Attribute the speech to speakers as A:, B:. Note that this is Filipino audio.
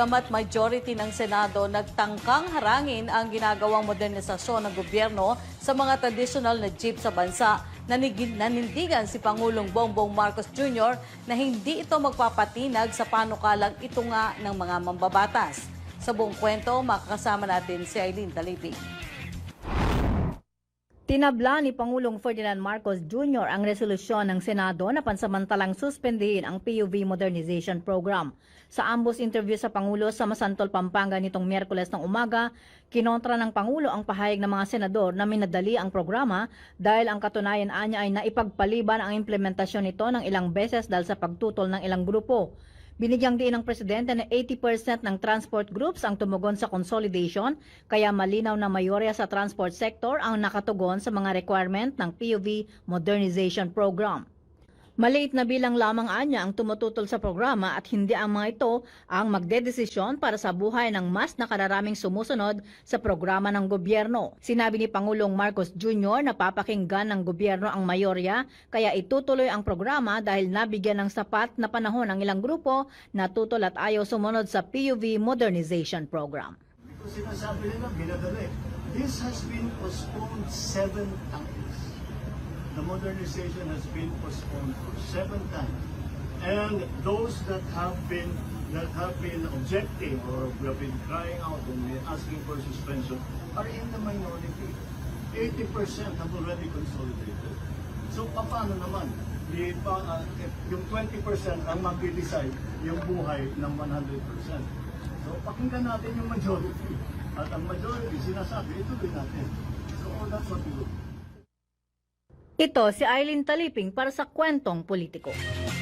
A: Bagamat majority ng Senado nagtangkang harangin ang ginagawang modernisasyon ng gobyerno sa mga traditional na jeep sa bansa, nanigid nanindigan si Pangulong Bongbong Marcos Jr. na hindi ito magpapatinag sa panukalang ito nga ng mga mambabatas. Sa buong kwento, makakasama natin si Aileen Talipig.
B: Tinabla ni Pangulong Ferdinand Marcos Jr. ang resolusyon ng Senado na pansamantalang suspendihin ang PUV Modernization Program. Sa ambos interview sa Pangulo sa Masantol, Pampanga nitong Miyerkules ng umaga, kinontra ng Pangulo ang pahayag ng mga senador na minadali ang programa dahil ang katunayan anya ay naipagpaliban ang implementasyon nito ng ilang beses dahil sa pagtutol ng ilang grupo. Binigyang diin ng presidente na 80% ng transport groups ang tumugon sa consolidation, kaya malinaw na mayorya sa transport sector ang nakatugon sa mga requirement ng PUV Modernization Program. Maliit na bilang lamang anya ang tumututol sa programa at hindi ang mga ito ang magdedesisyon para sa buhay ng mas nakararaming sumusunod sa programa ng gobyerno. Sinabi ni Pangulong Marcos Jr. na papakinggan ng gobyerno ang mayorya kaya itutuloy ang programa dahil nabigyan ng sapat na panahon ang ilang grupo na tutol at ayaw sumunod sa PUV Modernization Program.
C: Sinasabi nila, binadali. This has been postponed seven times. The modernization has been postponed for seven times. And those that have been that have been objecting or have been crying out and asking for suspension are in the minority. 80% have already consolidated. So paano naman? Uh, yung 20% ang mag-decide yung buhay ng 100%. So pakinggan natin yung majority. At ang majority sinasabi, ituloy natin. So that's what we do.
B: Ito si Eileen Taliping para sa Kwentong Politiko.